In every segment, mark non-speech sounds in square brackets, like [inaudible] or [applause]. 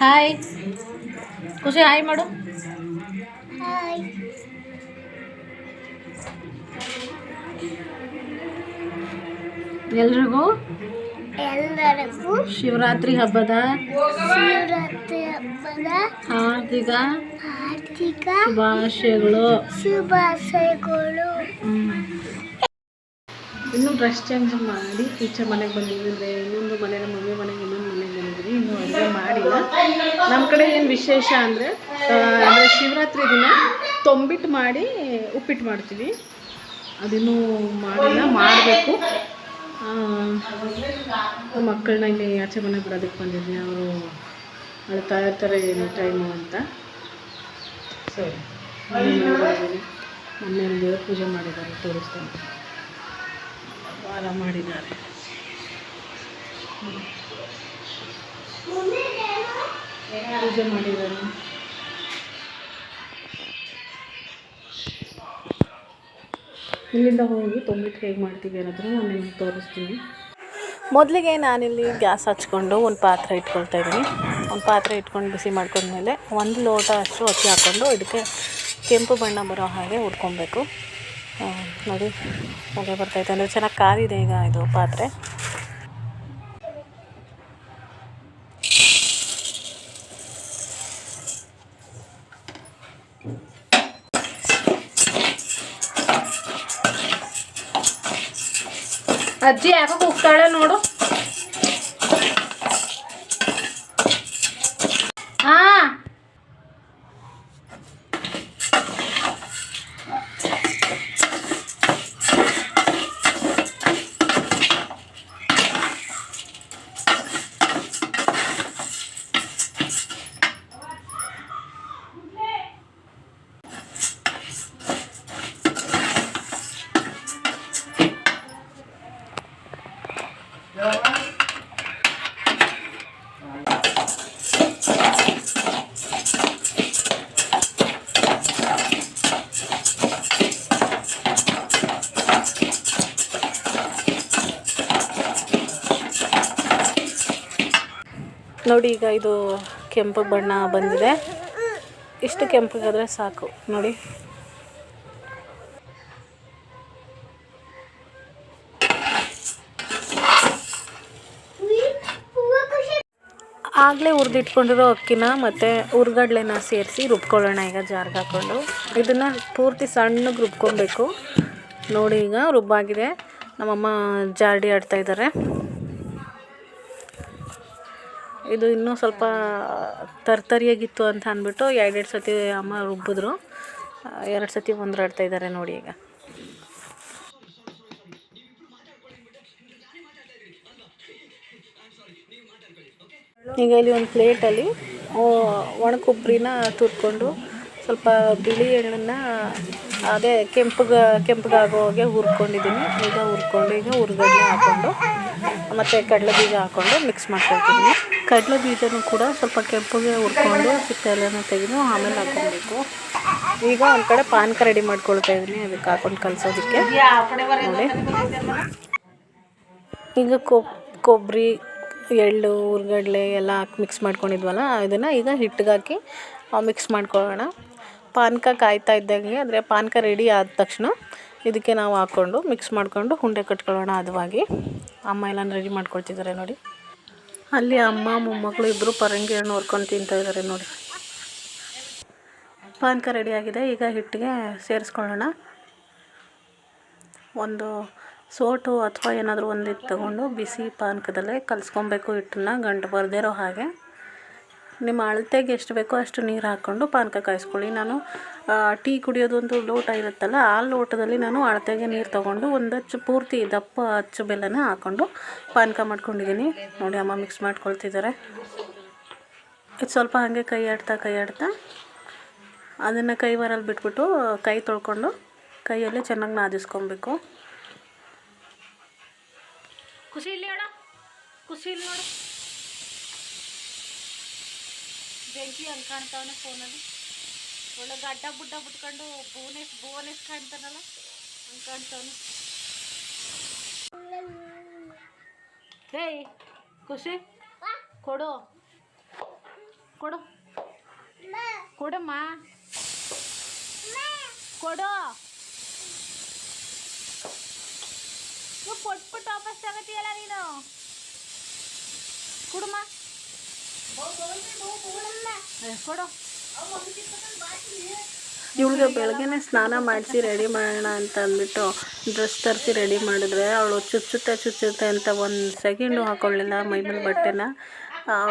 Hi ಖುಷಿ hi ಮಾಡು. Hi ಎಲ್ರಿಗೂ? ಎಲ್ಲರಿಗೂ ಶಿವರಾತ್ರಿ ಹಬ್ಬದ? ಶಿವರಾತ್ರಿ ಹಬ್ಬದ ಹಾರ್ದಿಕ? ಆರ್ಥಿಕ ಶುಭಾಶಯಗಳು. ಶುಭಾಶಯಗಳು. ಇನ್ನು ಡ್ರೆಸ್ ಚೇಂಜ್ ಮಾಡಿ ಟೀಚರ್ ಮನೆಗೆ ಬಂದಿದ್ದೆ ಇನ್ನೊಂದು ಮನೆ ನಮ್ಮ ಮಮ್ಮಿ ಮನೆಗೆ ಇನ್ನೊಂದು ಮನೆಗೆ ಬಂದಿದ್ವಿ ಅಡುಗೆ ಮಾಡಿಲ್ಲ. ನಮ್ಮ ಕಡೆ ಏನು ವಿಶೇಷ ಅಂದರೆ ಅಂದರೆ ಶಿವರಾತ್ರಿ ದಿನ ತೊಂಬಿಟ್ಟು ಮಾಡಿ ಉಪ್ಪಿಟ್ಟು ಮಾಡ್ತೀವಿ. ಅದನ್ನೂ ಮಾಡಿಲ್ಲ, ಮಾಡಬೇಕು. ಮಕ್ಕಳನ್ನ ಇಲ್ಲಿ ಆಚೆ ಮನೆ ಬಿಡೋದಕ್ಕೆ ಬಂದಿದ್ವಿ. ಅವರು ಅಳ್ತಾ ಇರ್ತಾರೆ ಏನು ಟೈಮು ಅಂತ. ಸರಿ ಮನೆಯಲ್ಲಿ ದೇವ್ರ ಪೂಜೆ ಮಾಡಿದ್ದಾರೆ ತೋರಿಸ್ತಾರೆ ವಾರ ಮಾಡಿದ್ದಾರೆ ಪೂಜೆ ಮಾಡಿದ್ದಾರೆ ಇಲ್ಲಿಂದ ಹೋಗಿ ತೊಂಬಿಟ್ಟು ಹೇಗೆ ಮಾಡ್ತೀವಿ ಅನ್ನೋದನ್ನು ನಾನು ನಿಮ್ಗೆ ತೋರಿಸ್ತೀನಿ. ಮೊದಲಿಗೆ ನಾನಿಲ್ಲಿ ಗ್ಯಾಸ್ ಹಚ್ಕೊಂಡು ಒಂದು ಪಾತ್ರೆ ಇಟ್ಕೊಳ್ತಾ ಇದ್ದೀನಿ. ಒಂದು ಪಾತ್ರೆ ಇಟ್ಕೊಂಡು ಬಿಸಿ ಮಾಡ್ಕೊಂಡ್ಮೇಲೆ ಒಂದು ಲೋಟ ಅಷ್ಟು ಅಕ್ಕಿ ಹಾಕ್ಕೊಂಡು ಇದಕ್ಕೆ ಕೆಂಪು ಬಣ್ಣ ಬರೋ ಹಾಗೆ ಹುರ್ಕೊಬೇಕು. ನೋಡಿ, ಹೊಗೆ ಬರ್ತೈತೆ ಅಂದರೆ ಚೆನ್ನಾಗಿ ಕಾದಿದೆ ಈಗ ಇದು ಪಾತ್ರೆ. ಅಜ್ಜಿ ಯಾಕೋ ಕೂಗ್ತಾಳೆ ನೋಡು. ನೋಡಿ, ಈಗ ಇದು ಕೆಂಪು ಬಣ್ಣ ಬಂದಿದೆ. ಇಷ್ಟು ಕೆಂಪಗಾದರೆ ಸಾಕು. ನೋಡಿ. ಆಗಲೇ ಹುರಿದಿಟ್ಕೊಂಡಿರೋ ಅಕ್ಕಿನ ಮತ್ತು ಹುರ್ಗಡ್ಲೆನ ಸೇರಿಸಿ ರುಬ್ಕೊಳ್ಳೋಣ ಈಗ ಜಾರ್ಗೆ ಹಾಕ್ಕೊಂಡು ಇದನ್ನು ಪೂರ್ತಿ ಸಣ್ಣಗೆ ರುಬ್ಕೊಬೇಕು. ನೋಡಿ, ಈಗ ರುಬ್ಬಾಗಿದೆ. ನಮ್ಮಮ್ಮ ಜಾರ್ಡಿ ಆಡ್ತಾ ಇದ್ದಾರೆ ಇದು ಇನ್ನೂ ಸ್ವಲ್ಪ ತರ್ತರಿಯಾಗಿತ್ತು ಅಂತ ಅಂದ್ಬಿಟ್ಟು ಎರಡೆರಡು ಸತಿ ಅಮ್ಮ ರುಬ್ಬಿದ್ರು. ಎರಡು ಸತಿ ಒಂದ್ರಾಡ್ತಾ ಇದ್ದಾರೆ ನೋಡಿ ಈಗ. ಈಗ ಇಲ್ಲಿ ಒಂದು ಪ್ಲೇಟಲ್ಲಿ ಒಣ ಕೊಬ್ಬರಿನ ತುರ್ಕೊಂಡು ಸ್ವಲ್ಪ ಬಿಳಿ ಎಳ್ಳನ್ನು ಅದೇ ಕೆಂಪಗೆ ಕೆಂಪಗಾಗೋ ಹಾಗೆ ಹುರ್ಕೊಂಡಿದ್ದೀನಿ ಈಗ ಹುರ್ಕೊಂಡು ಈಗ ಹುರ್ಗಡ್ಲೆ ಹಾಕ್ಕೊಂಡು ಮತ್ತು ಕಡಲೆ ಬೀಜ ಹಾಕ್ಕೊಂಡು ಮಿಕ್ಸ್ ಮಾಡ್ಕೊಳ್ತಿದ್ದೀನಿ ಕಡಲೆ ಬೀಜನೂ ಕೂಡ ಸ್ವಲ್ಪ ಕೆಂಪಗೆ ಹುರ್ಕೊಂಡು ಸಿಪ್ಪೆ ಎಲ್ಲನೂ ತೆಗೆದು ಆಮೇಲೆ ಹಾಕ್ಕೊಬೇಕು. ಈಗ ಒಂದು ಕಡೆ ಪಾನಕ ರೆಡಿ ಮಾಡ್ಕೊಳ್ತಾ ಇದ್ದೀನಿ ಅದಕ್ಕೆ ಹಾಕೊಂಡು ಕಲಸೋದಕ್ಕೆ. ಈಗ ಕೊಬ್ಬರಿ ಎಳ್ಳು, ಹುರ್ಗಡ್ಲೆ ಎಲ್ಲ ಹಾಕಿ ಮಿಕ್ಸ್ ಮಾಡ್ಕೊಂಡಿದ್ವಲ್ಲ, ಇದನ್ನು ಈಗ ಹಿಟ್ಟಿಗೆ ಹಾಕಿ ಮಿಕ್ಸ್ ಮಾಡ್ಕೊಳ್ಳೋಣ. ಪಾನಕ ಕಾಯ್ತಾ ಇದ್ದಂಗೆ, ಅಂದರೆ ಪಾನಕ ರೆಡಿ ಆದ ತಕ್ಷಣ ಇದಕ್ಕೆ ನಾವು ಹಾಕ್ಕೊಂಡು ಮಿಕ್ಸ್ ಮಾಡಿಕೊಂಡು ಉಂಡೆ ಕಟ್ಕೊಳ್ಳೋಣ ಅದವಾಗಿ. ಅಮ್ಮ ಎಲ್ಲ ರೆಡಿ ಮಾಡ್ಕೊಳ್ತಿದ್ದಾರೆ ನೋಡಿ. ಅಲ್ಲಿ ಅಮ್ಮ ಮೊಮ್ಮಕ್ಕಳು ಇಬ್ಬರು ಪರಂಗಿ ಹಣ್ಣು ಹೊರ್ಕೊಂಡು ತಿಂತಾ ಇದ್ದಾರೆ ನೋಡಿ. ಪಾನಕ ರೆಡಿ ಆಗಿದೆ, ಈಗ ಹಿಟ್ಟಿಗೆ ಸೇರಿಸ್ಕೊಳ್ಳೋಣ. ಒಂದು ಸೋಟು ಅಥವಾ ಏನಾದರೂ ಒಂದು ತಗೊಂಡು ಬಿಸಿ ಪಾನಕದಲ್ಲೇ ಕಲಿಸ್ಕೊಬೇಕು ಹಿಟ್ಟನ್ನ, ಗಂಟು ಬರದೇ ಇರೋ ಹಾಗೆ. ನಿಮ್ಮ ಅಳತೆಗೆ ಎಷ್ಟು ಬೇಕೋ ಅಷ್ಟು ನೀರು ಹಾಕ್ಕೊಂಡು ಪಾನಕ ಕಾಯಿಸ್ಕೊಳ್ಳಿ. ನಾನು ಟೀ ಕುಡಿಯೋದೊಂದು ಲೋಟ ಇರುತ್ತಲ್ಲ, ಆ ಲೋಟದಲ್ಲಿ ನಾನು ಅಳತೆಗೆ ನೀರು ತೊಗೊಂಡು ಒಂದು ಅಚ್ಚು, ಪೂರ್ತಿ ದಪ್ಪ ಅಚ್ಚು ಬೆಲ್ಲನ ಹಾಕ್ಕೊಂಡು ಪಾನಕ ಮಾಡ್ಕೊಂಡಿದ್ದೀನಿ. ನೋಡಿ, ಅಮ್ಮ ಮಿಕ್ಸ್ ಮಾಡ್ಕೊಳ್ತಿದ್ದಾರೆ. ಇದು ಸ್ವಲ್ಪ ಹಾಗೆ ಕೈ ಆಡ್ತಾ ಕೈ ಆಡ್ತಾ, ಅದನ್ನು ಕೈ ಬರಲ್ಲಿ ಬಿಟ್ಬಿಟ್ಟು ಕೈ ತೊಳ್ಕೊಂಡು ಕೈಯಲ್ಲೇ ಚೆನ್ನಾಗಿ ನಾದಿಸ್ಕೊಬೇಕು. ಖುಷಿ ಇಲ್ಲ ಖುಷಿ ಇಲ್ಲಿ ನೋಡು ಬೆಂಕಿ ಹಂಗೆ ಕಾಣ್ತಾವನೆ ಫೋನಲ್ಲಿ ಒಳ್ಳೆ ಗಡ್ಡ ಬುಡ್ಡ ಬಿಟ್ಕೊಂಡು ಭುವನೇಶ್ ಭುವನೇಶ್ ಕಾಣ್ತಾನಲ್ಲ? ಹಂಗೆ ಕಾಣ್ತಾವನೆ ಹೇಯ್ ಖುಷಿ? ಕೊಡು. ಕೊಡು. ಕೊಡಮ್ಮ. ಕೊಡು. ಇವ್ ಕೊಟ್ಬಿಟ್ಟು ವಾಪಸ್ ತಗೋತೀಯಲ್ಲ ನೀನು? ಕೊಡಮ್ಮ. ಇವಳಿಗೆ ಬೆಳಗ್ಗೆನೆ ಸ್ನಾನ ಮಾಡಿಸಿ ರೆಡಿ ಮಾಡೋಣ ಅಂತ ಅಂದ್ಬಿಟ್ಟು ಡ್ರೆಸ್ ತರಿಸಿ ರೆಡಿ ಮಾಡಿದ್ರೆ ಅವಳು ಚುಚ್ಚುತ್ತೆ ಚುಚ್ಚುತ್ತೆ ಅಂತ ಒಂದು ಸೆಕೆಂಡು ಹಾಕೊಳ್ಳಿಲ್ಲ ಮೈಮೇಲೆ ಬಟ್ಟೆನ.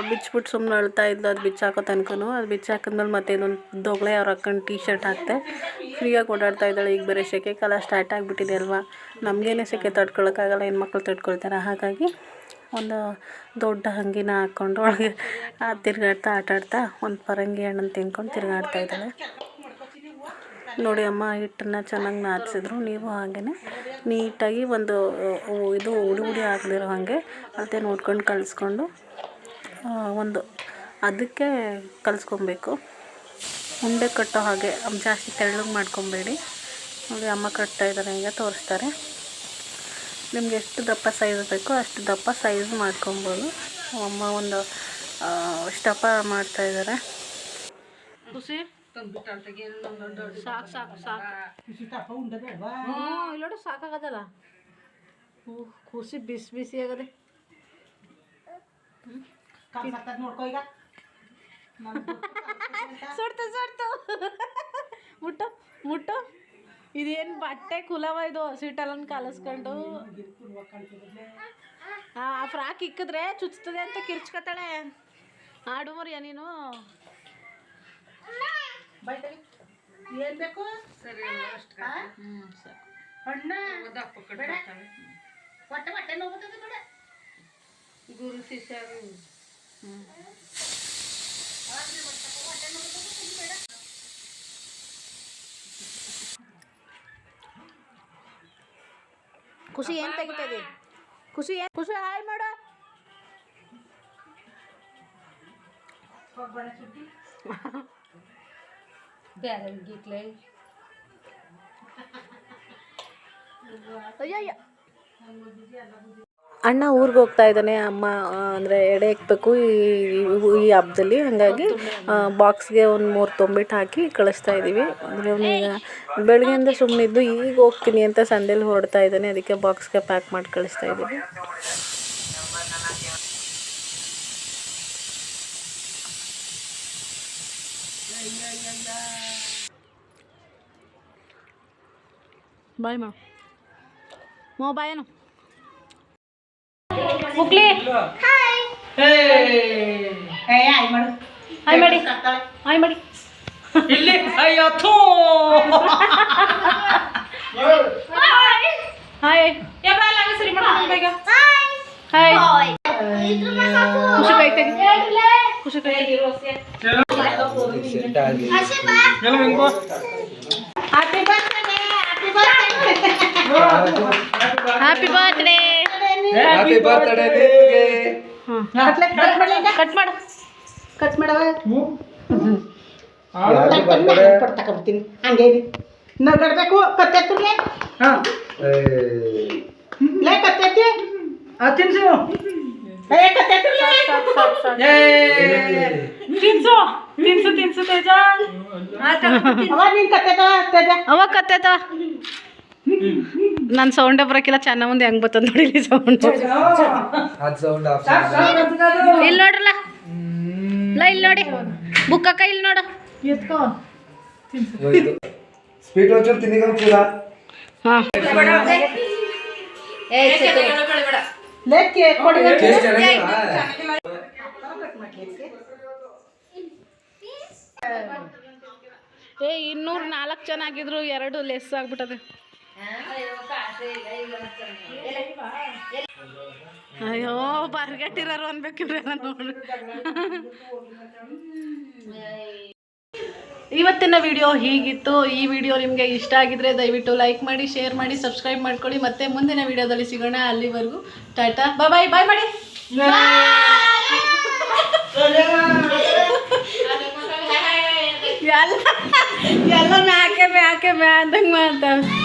ಬಿಚ್ಚಿಬಿಟ್ಟು ಸುಮ್ಮನೆ ಅಳ್ತಾ ಇದ್ದು ಅದು ಬಿಚ್ಚಾಕೋ ತನಕನೂ. ಅದು ಬಿಚ್ಚಾಕಿದ್ಮೇಲೆ ಮತ್ತೆ ಇನ್ನೊಂದು ದೊಗಳೆ ಅವ್ರು ಹಾಕೊಂಡು ಟೀ ಶರ್ಟ್ ಹಾಕ್ತೆ. ಫ್ರೀಯಾಗಿ ಓಡಾಡ್ತಾ ಇದ್ದಾಳೆ, ಈಗ ಬೇರೆ ಸೆಕೆ ಕಾಲ ಸ್ಟಾರ್ಟ್ ಆಗಿಬಿಟ್ಟಿದೆ ಅಲ್ವಾ? ನಮಗೇನೆ ಸೆಕೆ ತಡ್ಕೊಳಕ್ಕಾಗಲ್ಲ ಹೆಣ್ಮಕ್ಳು ತಡ್ಕೊಳ್ತಾರೆ. ಹಾಗಾಗಿ ಒಂದು ದೊಡ್ಡ ಅಂಗಿನ ಹಾಕ್ಕೊಂಡು ಒಳಗೆ ತಿರ್ಗಾಡ್ತಾ ಆಟಾಡ್ತಾ ಒಂದು ಪರಂಗಿ ಹಣ್ಣನ್ನು ತಿನ್ಕೊಂಡು ತಿರುಗಾಡ್ತಾ ಇದ್ದಾಳೆ ನೋಡಿ ಅಮ್ಮ ಹಿಟ್ಟನ್ನು ಚೆನ್ನಾಗಿ ನಾದಿಸಿದ್ರು. ನೀವು ಹಾಗೇ ನೀಟಾಗಿ ಒಂದು ಇದು ಉಡಿ ಉಡಿ ಆಗದಿರೋ ಹಾಗೆ ಅದೇ ನೋಡ್ಕೊಂಡು ಕಲಿಸ್ಕೊಂಡು ಒಂದು ಅದಕ್ಕೆ ಕಲಿಸ್ಕೊಬೇಕು. ಉಂಡೆ ಕಟ್ಟೋ ಹಾಗೆ, ಜಾಸ್ತಿ ತೆಳ್ಳಗೆ ಮಾಡ್ಕೊಬೇಡಿ. ನೋಡಿ ಅಮ್ಮ ಕಟ್ತಾ ಇದ್ದಾರೆ, ಈಗ ತೋರಿಸ್ತಾರೆ. ನಿಮ್ಗೆ ಎಷ್ಟು ದಪ್ಪ ಸೈಜ್ ಬೇಕೋ ಅಷ್ಟು ದಪ್ಪ ಸೈಜ್ ಮಾಡ್ಕೊಬೋದು. ಅಮ್ಮ ಒಂದು ಸ್ಟಪ ಮಾಡ್ತಾ ಇದ್ದಾರೆ ಖುಷಿ ಸಾಕು ಸಾಕು ಸಾಕು. ಹ್ಞೂ ಇಲ್ಲೋಡು ಸಾಕಾಗದಲ್ಲ. ಹ್ಞೂ ಖುಷಿ ಬಿಸಿ ಬಿಸಿ ಆಗದೆ. ಸುಡ್ತು [laughs] ಸುಡ್ತು. ಮುಟ್ಟು ಮುಟ್ಟು. ಇದೇನು ಬಟ್ಟೆ ಕುಲವ ಇದು ಸ್ವೀಟಲ್ಲನ್ನು ಕಲಸ್ಕೊಂಡು ಆ ಫ್ರಾಕ್ ಇಕ್ಕಿದ್ರೆ ಚುಚ್ತದೆ ಅಂತ ಕಿರ್ಚ್ಕೊತಾಳೆ ಆಡು ಮರಿಯ ನೀನು ಏನ್ ಬೇಕು ಹ್ಞೂ ಸರಿ ಹಣ್ಣ ಬೇಡ. ಹೊಟ್ಟೆ ಹೊಟ್ಟೆ ನೋವುತ್ತದೆ ಬೇಡ ಗುರು ಶಿಷ್ಯ ಹ್ಞೂ ಖುಷಿ ಏನು ತೆಗಿತದೆ ಖುಷಿ ಏನು ಖುಷಿ ಹಾಯ್ ಮಾಡು. ಅಯ್ಯಯ್ಯ. ಅಣ್ಣ ಊರಿಗೆ ಹೋಗ್ತಾ ಇದ್ದಾನೆ, ಅಮ್ಮ ಅಂದರೆ ಎಡೆ ಇಕ್ಬೇಕು ಈ, ಈ- ಹಬ್ಬದಲ್ಲಿ. ಹಾಗಾಗಿ ಬಾಕ್ಸ್ಗೆ ಒಂದು ಮೂರು ತೊಂಬಿಟ್ಟು ಹಾಕಿ ಕಳಿಸ್ತಾ ಇದ್ದೀವಿ ಅಂದರೆ ಅವನೀಗ ಬೆಳಗ್ಗೆಯಿಂದ ಸುಮ್ಮನಿದ್ದು ಈಗ ಹೋಗ್ತೀನಿ ಅಂತ ಸಂಡೇಲಿ ಹೊರಡ್ತಾ ಇದ್ದಾನೆ. ಅದಕ್ಕೆ ಬಾಕ್ಸ್ಗೆ ಪ್ಯಾಕ್ ಮಾಡಿ ಕಳಿಸ್ತಾ ಇದ್ದೀವಿ ಬಾಯ್ ಮಾ. ಮೋ ಮುಕ್ಲಿ ಏ ಆಯ್ ಮಾಡು ಹಾಯ್ ಮಾಡಿ ಕಟ್ತಾಳೆ. ಹಾಯ್ ಮಾಡಿ ಇಲ್ಲಿ ಅಯ್ಯೋ ಥೂ ಹಾಯ್ ಹಾಯ್ ಖುಷಿ ಕೈ ತೆಗಿ ಖುಷಿ ಕೈ ತೆಗಿ happy birthday happy birthday happy birthday happy birthday ನಿನ್ಗೆ ಕಟ್ ಮಾಡು ಕಟ್ ಮಾಡವ ಹ್ಯಾಪಿ ಬರ್ತ್ಡೇ ತಗೊಂಡ್ಬಿಡ್ತೀನಿ ಹಂಗೆ ಇರಿ ನಗಡ್ಬೇಕು ಕತ್ತೆತ್ತುರ್ಲೆ ಲೇ ಕತ್ತೆತ್ತಿ ತಿನ್ಸು ಏ ಕತ್ತೆತ್ತುರ್ಲೆ ತಿನ್ಸು ತಿನ್ಸು ತಿನ್ಸು ತೇಜ ಅವ ನೀನ್ ಕತ್ತೆತ ತೇಜ ಅವ ಕತ್ತೈತ ನನ್ನ ಸೌಂಡ್ ಬರಕಿಲ್ಲ ಚೆನ್ನ ಮುಂದೆ ಹೆಂಗ್ ಬರ್ತದ ನೋಡಿ ಇಲ್ಲಿ ಸೌಂಡ್ ಇಲ್ಲಿ ನೋಡ್ರಲ್ಲ. ಇಲ್ಲ ಇಲ್ಲಿ ನೋಡಿ. ಬುಕ್ ಅಕ್ಕ ಇಲ್ಲಿ ನೋಡು. ಸ್ವೀಟ್ ಒಂಚೂರು ತಿನ್ನಿಗಂತೀರ? ಹಾಂ. ಏ ಇನ್ನೂರು ನಾಲ್ಕು ಚೆನ್ನಾಗಿದ್ರು ಎರಡು ಲೆಸ್ ಆಗ್ಬಿಟ್ಟದೆ. ಅಯ್ಯೋ, ಬರ್ಗಟ್ಟಿರೋರು ಅನ್ಬೇಕಿವ್ರೆಲ್ಲ ನೋಡ್ರಿ ಇವತ್ತಿನ ವಿಡಿಯೋ ಹೀಗಿತ್ತು. ಈ ವಿಡಿಯೋ ನಿಮಗೆ ಇಷ್ಟ ಆಗಿದ್ರೆ ದಯವಿಟ್ಟು ಲೈಕ್ ಮಾಡಿ ಶೇರ್ ಮಾಡಿ ಸಬ್ಸ್ಕ್ರೈಬ್ ಮಾಡ್ಕೊಳ್ಳಿ. ಮತ್ತೆ ಮುಂದಿನ ವಿಡಿಯೋದಲ್ಲಿ ಸಿಗೋಣ ಅಲ್ಲಿವರೆಗೂ. ಟಾಟಾ ಬಾಯ್ ಬಾಯ್ ಮಾಡಿ. [laughs] ಎಲ್ಲ ಮ್ಯಾಕೆ ಮ್ಯಾಕೆ ಮ್ಯಾ ಅಂದಂಗೆ ಮಾಡ್ತಾವೆ